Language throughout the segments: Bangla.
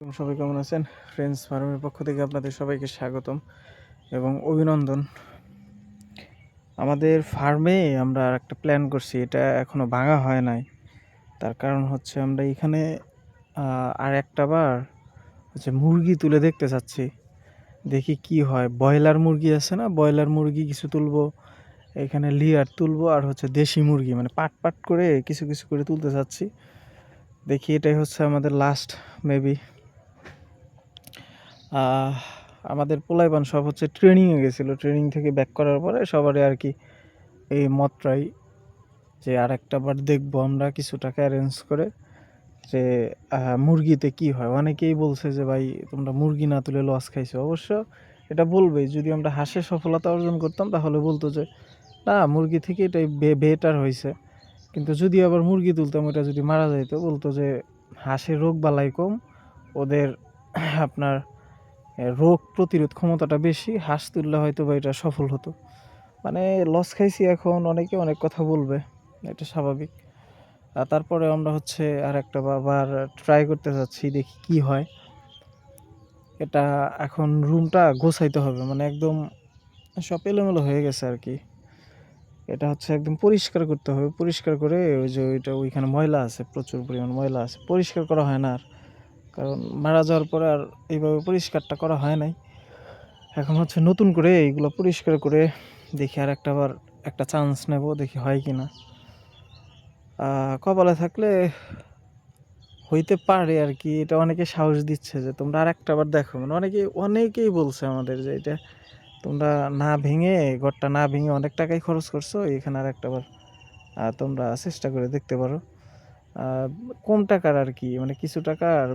সবাই কেমন আছেন? ফ্রেন্ডস ফার্মের পক্ষ থেকে আপনাদের সবাইকে স্বাগতম এবং অভিনন্দন। আমাদের ফার্মে আমরা একটা প্ল্যান করছি, এটা এখনও ভাঙা হয় নাই। তার কারণ হচ্ছে আমরা এখানে আর একটা বার হচ্ছে মুরগি তুলে দেখতে চাচ্ছি। দেখি কি হয়। ব্রয়লার মুরগি আছে না? ব্রয়লার মুরগি কিছু তুলবো, এখানে লিয়ার তুলবো, আর হচ্ছে দেশি মুরগি মানে পাট পাট করে কিছু কিছু করে তুলতে চাচ্ছি। দেখি এটাই হচ্ছে আমাদের লাস্ট মেবি আমাদের পোলাইবান সব হচ্ছে ট্রেনিংয়ে গেছিল। ট্রেনিং থেকে ব্যাক করার পরে সবারই আর কি এই মতটাই যে আর একটা বার দেখব আমরা কিছু টাকা অ্যারেঞ্জ করে যে মুরগিতে কি হয়। অনেকেই বলছে যে, ভাই, তোমরা মুরগি না তুলে লস খাইছো। অবশ্য এটা বলবেই। যদি আমরা হাঁসে সফলতা অর্জন করতাম, তাহলে বলতো যে, না, মুরগি থেকে এটাই বেটার হয়েছে কিন্তু যদি আবার মুরগি তুলতাম ওটা যদি মারা যাইতো, বলতো যে, হাঁসের রোগ বালাই কম। ওদের, আপনার রোগ প্রতিরোধ ক্ষমতাটা বেশি, হাঁস তুললে হয়তো বা এটা সফল হতো। মানে লস খাইছি এখন, অনেকে অনেক কথা বলবে, এটা স্বাভাবিক। তারপরে আমরা হচ্ছে আর একটা বাবার ট্রাই করতে চাচ্ছি দেখি কি হয়। এটা এখন রুমটা গোছাইতে হবে মানে একদম সব এলোমেলো হয়ে গেছে আর কি। এটা হচ্ছে একদম পরিষ্কার করতে হবে, পরিষ্কার করে ওই যে ওইটা, ওইখানে ময়লা আছে, প্রচুর পরিমাণ ময়লা আছে, পরিষ্কার করা হয় না আর। কারণ মারা যাওয়ার পরে আর এইভাবে পরিষ্কারটা করা হয় নাই। এখন হচ্ছে নতুন করে এইগুলো পরিষ্কার করে দেখি আর একটা বার একটা চান্স নেব দেখি হয় কি না কপালে থাকলে হইতে পারে আর কি, এটা অনেকে সাহস দিচ্ছে যে তোমরা আর একটা বার দেখো। মানে অনেকে, অনেকেই বলছে আমাদের যে এটা তোমরা না ভেঙে, ঘরটা না ভেঙে অনেক টাকাই খরচ করছ, এখানে আর একটা বার তোমরা চেষ্টা করে দেখতে পারো। কম টাকার আর কি মানে কিছু টাকার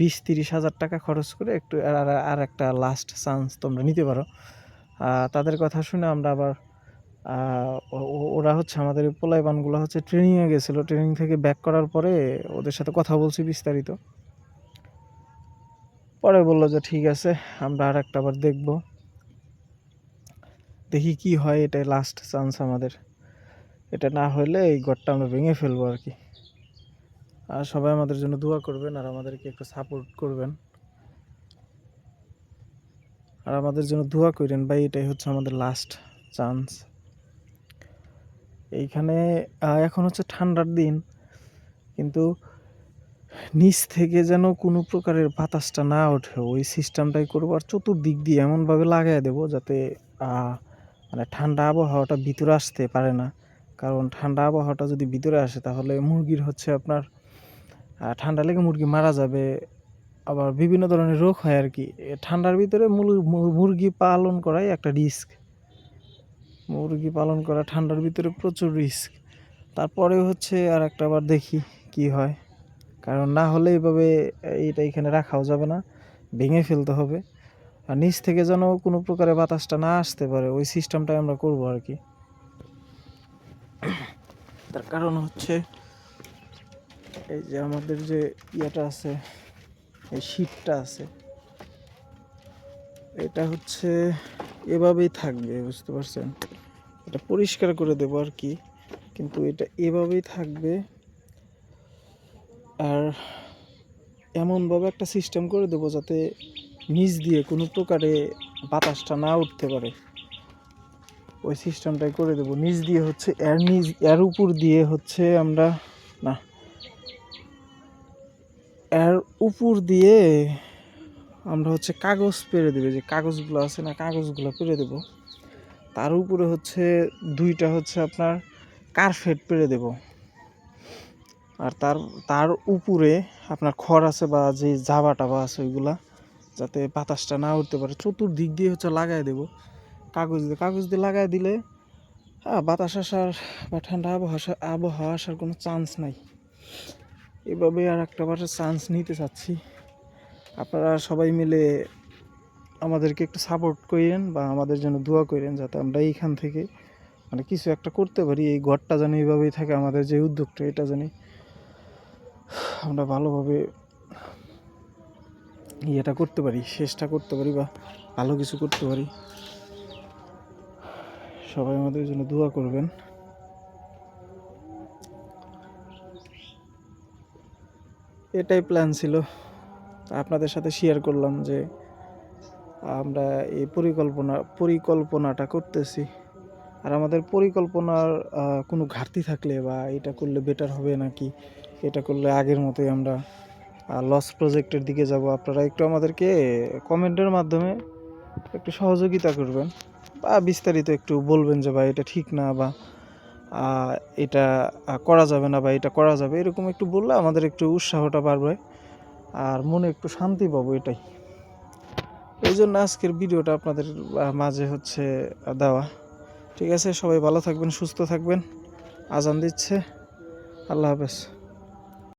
বিশ তিরিশ হাজার টাকা খরচ করে একটু আর একটা লাস্ট চান্স তোমরা নিতে পারো। তাদের কথা শুনে আমরা আবার ওরা হচ্ছে আমাদের পোলাইবানগুলো হচ্ছে ট্রেনিংয়ে গেছিল। ট্রেনিং থেকে ব্যাক করার পরে ওদের সাথে কথা বলছি বিস্তারিত। পরে বলল যে, ঠিক আছে, আমরা আর একটা আবার দেখব। দেখি কি হয়, এটাই লাস্ট চান্স আমাদের। এটা না হলে এই ঘরটা আমরা ভেঙে ফেলব আর কি। আর সবাই আমাদের জন্য দোয়া করবেন আর আমাদেরকে একটু সাপোর্ট করবেন। আর আমাদের জন্য দোয়া করেন, ভাই, এটাই হচ্ছে আমাদের লাস্ট চান্স এইখানে এখন হচ্ছে ঠান্ডার দিন, কিন্তু নিচ থেকে যেন কোনো প্রকারের বাতাসটা না ওঠে, ওই সিস্টেমটাই করব। আর চতুর্দিক দিয়ে এমনভাবে লাগাই দেবো যাতে মানে ঠান্ডা আবহাওয়াটা ভিতরে আসতে পারে না। কারণ ঠান্ডা আবহাওয়াটা যদি ভিতরে আসে, তাহলে মুরগির হচ্ছে আপনার ঠান্ডা লেগে মুরগি মারা যাবে, আবার বিভিন্ন ধরনের রোগ হয় আর কি। ঠান্ডার ভিতরে মুর- মুরগি পালন করাই একটা রিস্ক মুরগি পালন করা ঠান্ডার ভিতরে প্রচুর রিস্ক তারপরে হচ্ছে আর একটা বার দেখি কি হয়। কারণ না হলে এইভাবে এইটা এখানে রাখাও যাবে না, ভেঙে ফেলতে হবে। আর নিচ থেকে যেন কোনো প্রকারে বাতাসটা না আসতে পারে, ওই সিস্টেমটাই আমরা করব আর কি। তার কারণ হচ্ছে এই যে আমাদের যে ইয়েটা আছে, এই শীতটা আছে, এটা হচ্ছে এভাবেই থাকবে, বুঝতে পারছেন? এটা পরিষ্কার করে দেবো আর কি, কিন্তু এটা এভাবেই থাকবে। আর এমনভাবে একটা সিস্টেম করে দেবো যাতে নিচ দিয়ে কোনো প্রকারে বাতাসটা না উঠতে পারে। ওই সিস্টেমটাই করে দেবো। নিচ দিয়ে হচ্ছে, এর নিচ, এর উপর দিয়ে হচ্ছে আমরা, না এর উপর দিয়ে আমরা হচ্ছে কাগজ পেরে দেবে যে কাগজগুলো আছে না, কাগজগুলো পেরে দেব। তার উপরে হচ্ছে দুইটা হচ্ছে আপনার কার্পেট পেরে দেব। আর তার তার উপরে আপনার খড় আছে বা যে জাবা টাবা আছে ওইগুলা, যাতে বাতাসটা না উঠতে পারে, চতুর্দিক দিয়ে হচ্ছে লাগাই দেব। কাগজ দিয়ে কাগজ দিয়ে লাগাই দিলে হ্যাঁ বাতাস আসার বা ঠান্ডা আবহাওয়া আবহাওয়া আসার কোনো চান্স নাই। এভাবে আর একটা বার চান্স নিতে চাচ্ছি। আপনারা সবাই মিলে আমাদেরকে একটু সাপোর্ট করেন বা আমাদের জন্য দোয়া করেন যাতে আমরা এইখান থেকে মানে কিছু একটা করতে পারি। এই ঘরটা যেন এইভাবেই থাকে, আমাদের যে উদ্যোগটা, এটা জানি আমরা ভালোভাবে ইয়েটা করতে পারি, শেষটা করতে পারি বা ভালো কিছু করতে পারি। সবাই আমাদের জন্য দোয়া করবেন। এটাই প্ল্যান ছিল। আপনাদের সাথে শেয়ার করলাম যে, আমরা এই পরিকল্পনা, পরিকল্পনাটা করতেছি। আর আমাদের পরিকল্পনার কোনো ঘাটতি থাকলে বা এটা করলে বেটার হবে নাকি, এটা করলে আগের মতোই আমরা লস প্রজেক্টের দিকে যাব। আপনারা একটু আমাদেরকে কমেন্টের মাধ্যমে একটু সহযোগিতা করবেন বা বিস্তারিত একটু বলবেন যে, ভাই, এটা ঠিক না বা এটা করা যাবে না বা এটা করা যাবে, এরকম একটু বললে আমাদের একটু উৎসাহটা বাড়বে আর মনে একটু শান্তি পাবো এটাই। এই জন্য আজকের ভিডিওটা আপনাদের মাঝে হচ্ছে দেওয়া। ঠিক আছে, সবাই ভালো থাকবেন, সুস্থ থাকবেন। আজান দিচ্ছে। আল্লাহ হাফেজ।